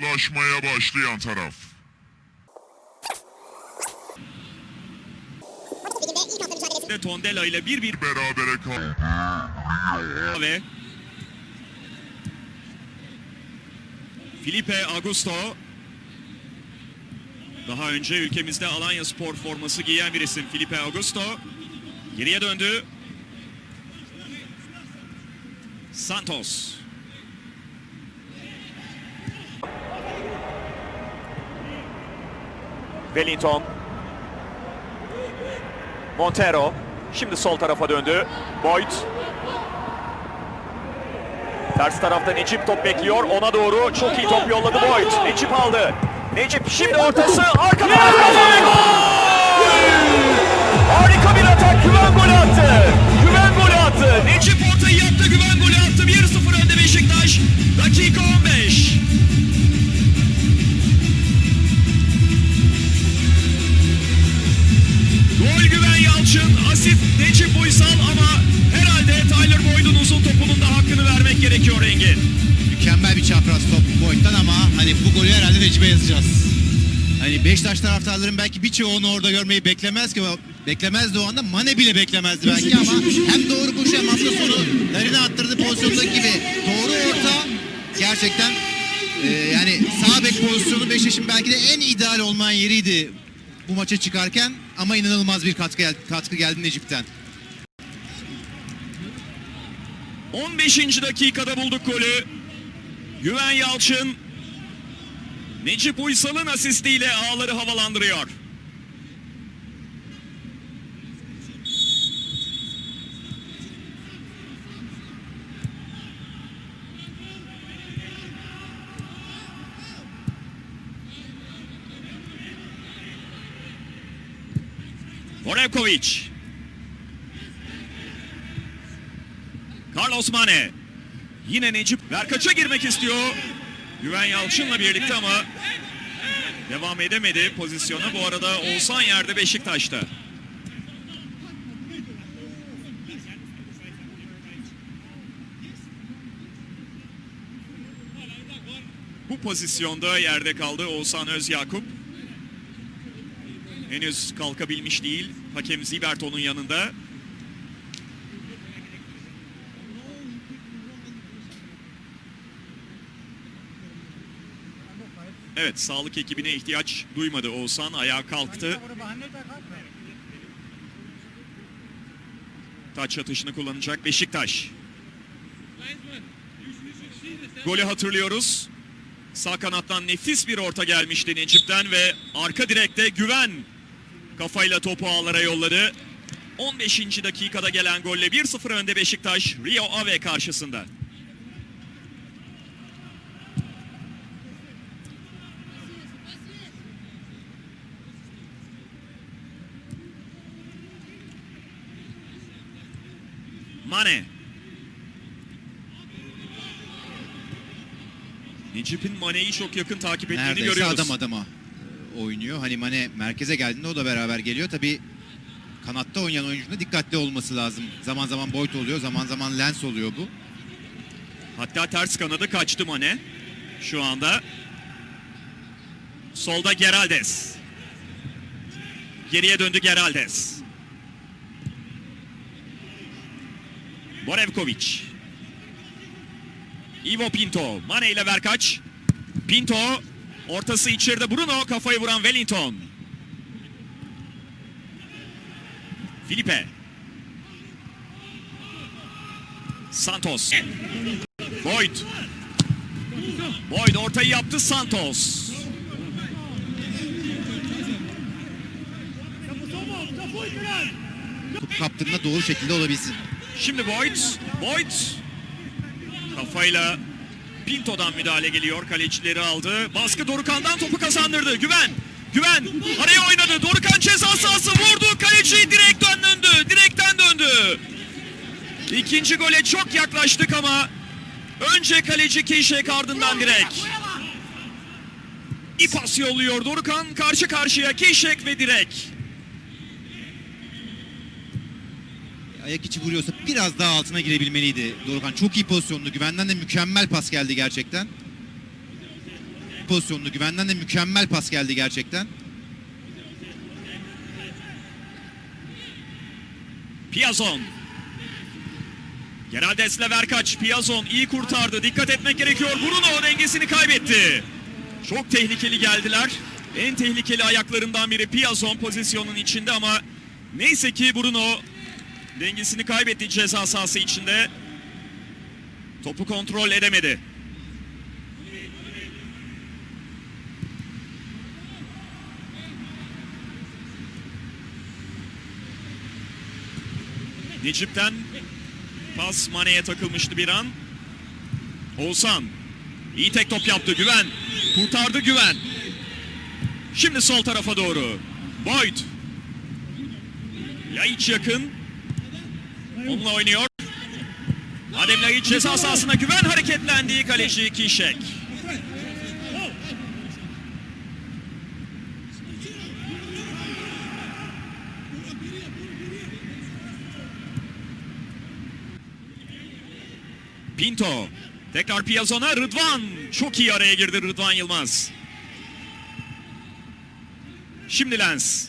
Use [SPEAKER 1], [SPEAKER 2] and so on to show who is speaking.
[SPEAKER 1] Uzaklaşmaya başlayan taraf.
[SPEAKER 2] Ve Tondela ile 1-1
[SPEAKER 1] Berabere kal.
[SPEAKER 2] ve Felipe Augusto daha önce ülkemizde Alanya Spor forması giyen bir isim Felipe Augusto geriye döndü. Santos
[SPEAKER 3] Wellington. Montero. Şimdi sol tarafa döndü. Boyd. Ters tarafta Necip top bekliyor. Ona doğru çok iyi top yolladı Boyd. Necip aldı. Necip şimdi ortası. Arkadan! Harika bir atak. Güven golü attı.
[SPEAKER 2] Engin.
[SPEAKER 4] Mükemmel bir çapraz top Boyd'dan ama hani bu golü herhalde Necip'e yazacağız. Hani Beşiktaş taraftarların belki birçoğunu orada görmeyi beklemez ki beklemezdi o anda Mane bile beklemezdi belki ama hem doğru koşu hem hafta sonu Larin'e attırdığı pozisyondaki gibi doğru orta gerçekten e, yani sağ bek pozisyonu Beşiktaş'ın belki de en ideal olmayan yeriydi bu maça çıkarken ama inanılmaz bir katkı, katkı geldi Necip'ten.
[SPEAKER 2] 15. dakikada bulduk golü. Güven Yalçın Necip Uysal'ın asistiyle ağları havalandırıyor. Orevkovic. Carlos Mane. Yine Necip Verkaç'a girmek istiyor. Güven Yalçın'la birlikte ama devam edemedi pozisyona. Bu arada Oğuzhan yerde Beşiktaş'ta. Bu pozisyonda yerde kaldı Oğuzhan Özyakup. Henüz kalkabilmiş değil. Hakem Ziberto'nun yanında. Evet sağlık ekibine ihtiyaç duymadı Oğuzhan. Ayağa kalktı. Taç atışını kullanacak Beşiktaş. Golü hatırlıyoruz. Sağ kanattan nefis bir orta gelmişti Necip'ten ve arka direkte güven kafayla topu ağlara yolladı. 15. dakikada gelen golle 1-0 önde Beşiktaş Rio Ave karşısında. Mane. Necip'in Mane'yi çok yakın takip ettiğini
[SPEAKER 4] Neredeyse
[SPEAKER 2] görüyoruz.
[SPEAKER 4] adam adama oynuyor. Hani Mane merkeze geldiğinde o da beraber geliyor. Tabii kanatta oynayan oyuncunun da dikkatli olması lazım. Zaman zaman Boyd oluyor, zaman zaman Lens oluyor bu.
[SPEAKER 2] Hatta ters kanadı kaçtı Mane. Şu anda. Solda Geraldes. Geriye döndü Geraldes. Borevkovic. Ivo Pinto. Mane ile Verkaç. Pinto. Ortası içeride Bruno. Kafayı vuran Wellington. Felipe. Santos. Boyd. Boyd ortayı yaptı Santos.
[SPEAKER 4] Kaptığında doğru şekilde olabilsin.
[SPEAKER 2] Şimdi Boyd. Boyd. Kafayla Pinto'dan müdahale geliyor. Kalecileri aldı. Baskı Dorukan'dan topu kazandırdı. Güven. Güven araya oynadı. Dorukan ceza sahası vurdu. Kaleci direkten döndü. Direkten döndü. İkinci gole çok yaklaştık ama önce kaleci Keyşek ardından direk. İyi pas yolluyor Dorukan. Karşı karşıya Keyşek ve direk.
[SPEAKER 4] Ayak içi vuruyorsa biraz daha altına girebilmeliydi Dorukan. Çok iyi pozisyonlu. Güvenden de mükemmel pas geldi gerçekten. pozisyonlu. Güvenden de mükemmel pas geldi gerçekten.
[SPEAKER 2] Piazon. Geraldes Leverkaç. Piazon iyi kurtardı. Dikkat etmek gerekiyor. Bruno dengesini kaybetti. Çok tehlikeli geldiler. En tehlikeli ayaklarından biri Piazon pozisyonun içinde ama neyse ki Bruno dengesini kaybetti ceza sahası içinde. Topu kontrol edemedi. Necip'ten pas Mane'ye takılmıştı bir an. Oğuzhan iyi tek top yaptı Güven. Kurtardı Güven. Şimdi sol tarafa doğru. Boyd. Laiç yakın. Onunla oynuyor. Adem Laiç ceza sahasına Güven hareketlendi. Kaleci Kişek. Pinto. Tekrar Piazon'a Rıdvan. Çok iyi araya girdi Rıdvan Yılmaz. Şimdi Lens.